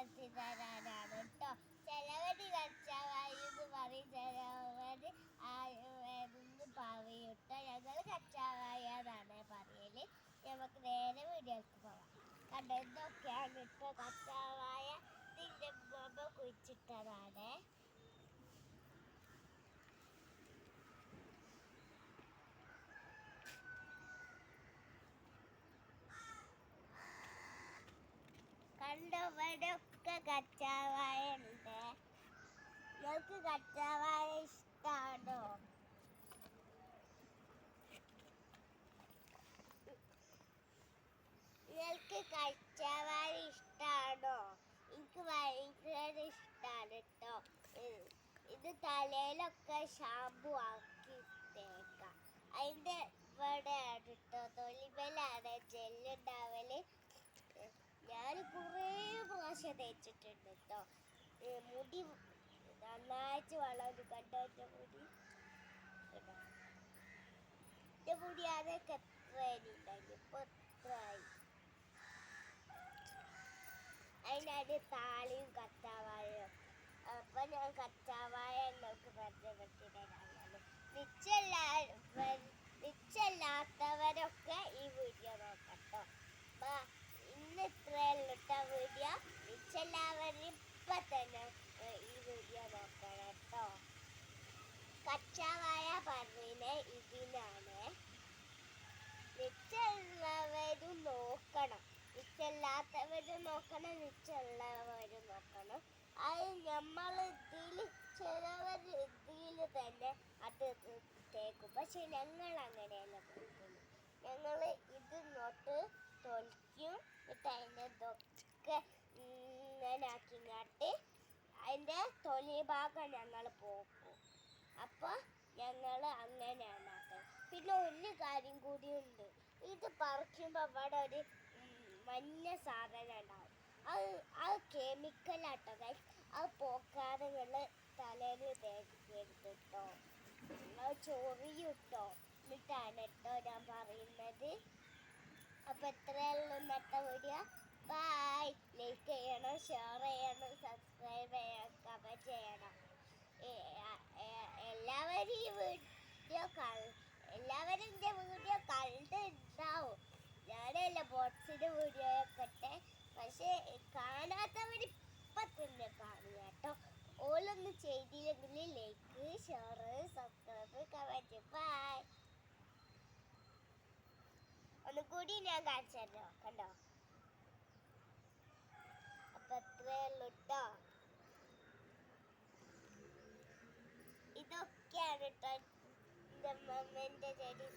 രൂപത്തിൽ തരാനാണ് കേട്ടോ ചിലവര് കച്ചാവായി എന്ന് പറയും ചിലവര് ആയുർവേദെന്ന് പറയും കേട്ടോ ഞങ്ങൾ കച്ചാവായ എന്നാണ് പറയൽ. നമുക്ക് നേരെ വീഡിയോക്ക് പോവാം. കണ്ടോ എന്തൊക്കെയാണ് കേട്ടോ കച്ചാവായ നിന്റെ ഉമ്മ കുഴിച്ചിട്ടതാണ്. കണ്ടവരൊക്കെ കച്ചാവായ ഉണ്ട്. നിങ്ങൾക്ക് കച്ചാവായ ഇഷ്ടാണോ? നിങ്ങൾക്ക് കച്ചാവായ ഇഷ്ടാണോ? എനിക്ക് ഭയങ്കര ഇഷ്ടമാണ് കേട്ടോ ഇത് തലയിലൊക്കെ ഷാമ്പു ആക്കിയിട്ടേക്കാം അതിന്റെ ഇവിടെയാണ് കേട്ടോ തൊലിമലാണ് ജെല്ലുണ്ടാവൽ. ഞാൻ കുറേ പ്രാവശ്യം തേച്ചിട്ടുണ്ട് കേട്ടോ മുടി നന്നായിട്ട് വളരും കണ്ടോ എന്റെ മുടി? എന്റെ മുടി അതൊക്കെ എത്ര ഉണ്ടായിരുന്നു ഇപ്പൊ എത്രയായി അതിനടി താളിയും കച്ചാവാഴയും അപ്പൊ ഞാൻ കച്ചാവായ നിങ്ങൾക്ക് പരിചയപ്പെട്ടിട്ടാണ് മിച്ചല്ല മിച്ചല്ലാത്തവരൊക്കെ ഈ വീഡിയോ നോക്കട്ടോ ബാ ഇന്ന് ഇത്രയുള്ള വീഡിയോ മിച്ചെല്ലാവരും ഇപ്പൊ തന്നെ ഈ വീഡിയോ നോക്കണം കേട്ടോ കച്ചാവായ പറഞ്ഞതിന് ഇതിനാണ് മിച്ചുള്ളവരും നോക്കണം. മിച്ചല്ലാത്തവരും നോക്കണം മിച്ചുള്ളവരും നോക്കണം. അത് നമ്മൾ ഇതിൽ ചിലവർ ഇതിൽ തന്നെ അത് തേക്കും. പക്ഷെ ഞങ്ങൾ അങ്ങനെയല്ല കൊടുക്കുന്നു ഞങ്ങൾ ഇത് നോട്ട് തൊലിക്കും എന്നിട്ട് അതിന്റെ ഇതൊക്കെ ഇങ്ങനെ ആക്കിങ്ങാട്ട് അതിന്റെ തൊലി ഭാഗം ഞങ്ങൾ പോക്കും. അപ്പോൾ ഞങ്ങൾ അങ്ങനെയാണ് പിന്നെ ഒരു കാര്യം കൂടിയുണ്ട്. ഇത് പറിക്കുമ്പോൾ അവിടെ ഒരു മഞ്ഞ സാധനം ഉണ്ടാവും. അത് അത് കെമിക്കലാട്ടോ ഗൈസ് അത് പോക്കാതെ നിങ്ങൾ തലയിൽ തേക്കരുത് കേട്ടോ അത് ചൊറിയുട്ടോ. എന്നിട്ടാണ് കേട്ടോ ഞാൻ പറയുന്നത്. അപ്പോൾ എത്രയുള്ളൂ ഇന്നത്തെ വീഡിയോ ബൈ ലൈക്ക് ചെയ്യണം ഷെയർ ചെയ്യണം സബ്സ്ക്രൈബ് ചെയ്യണം. കമന്റ് ചെയ്യണം എല്ലാവരും ഈ വീഡിയോ എല്ലാവരും എന്റെ വീഡിയോ കണ്ടിട്ടുണ്ടാവും. ഞാനല്ല ബോട്ട്സിന്റെ വീഡിയോ ഒക്കെ പക്ഷേ കാണാത്തവർ ഇപ്പം തന്നെ കാണുക കേട്ടോ. ഓലൊന്നും ചെയ്തില്ലെങ്കിൽ like share subscribe comment bye ഒന്നുകൂടി ഞാൻ കാണിച്ചു തരണോ കണ്ടോ? കേട്ടോ. ഇതൊക്കെയാണ് കേട്ടോ എന്റെ അമ്മമ്മേന്റെ ചെടി